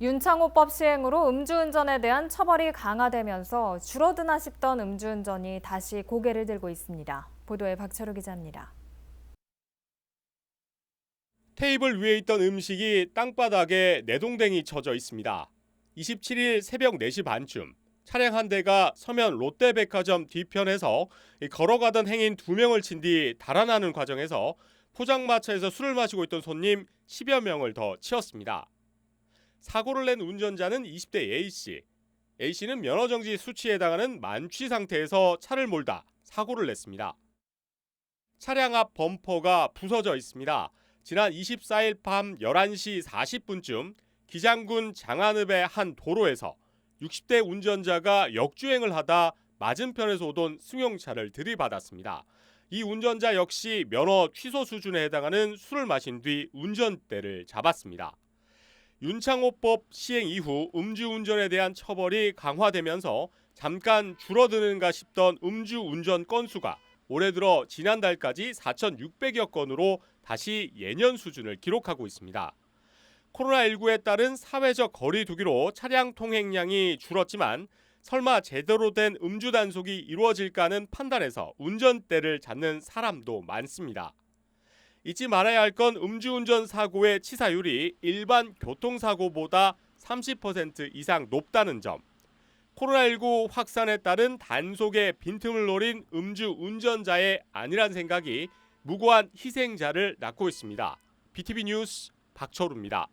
윤창호법 시행으로 음주운전에 대한 처벌이 강화되면서 줄어드나 싶던 음주운전이 다시 고개를 들고 있습니다. 보도에 박철우 기자입니다. 테이블 위에 있던 음식이 땅바닥에 내동댕이 쳐져 있습니다. 27일 새벽 4시 반쯤 차량 한 대가 서면 롯데백화점 뒤편에서 이 걸어가던 행인 두 명을 친 뒤 달아나는 과정에서 포장마차에서 술을 마시고 있던 손님 10여 명을 더 치었습니다. 사고를 낸 운전자는 20대 A씨. A씨는 면허정지 수치에 해당하는 만취 상태에서 차를 몰다 사고를 냈습니다. 차량 앞 범퍼가 부서져 있습니다. 지난 24일 밤 11시 40분쯤 기장군 장안읍의 한 도로에서 60대 운전자가 역주행을 하다 맞은편에서 오던 승용차를 들이받았습니다. 이 운전자 역시 면허 취소 수준에 해당하는 술을 마신 뒤 운전대를 잡았습니다. 윤창호법 시행 이후 음주운전에 대한 처벌이 강화되면서 잠깐 줄어드는가 싶던 음주운전 건수가 올해 들어 지난달까지 4,600여 건으로 다시 예년 수준을 기록하고 있습니다. 코로나19에 따른 사회적 거리 두기로 차량 통행량이 줄었지만 설마 제대로 된 음주 단속이 이루어질까 하는 판단에서 운전대를 잡는 사람도 많습니다. 잊지 말아야 할 건 음주운전 사고의 치사율이 일반 교통사고보다 30% 이상 높다는 점. 코로나19 확산에 따른 단속의 빈틈을 노린 음주 운전자의 아니란 생각이 무고한 희생자를 낳고 있습니다. BTV 뉴스 박철우입니다.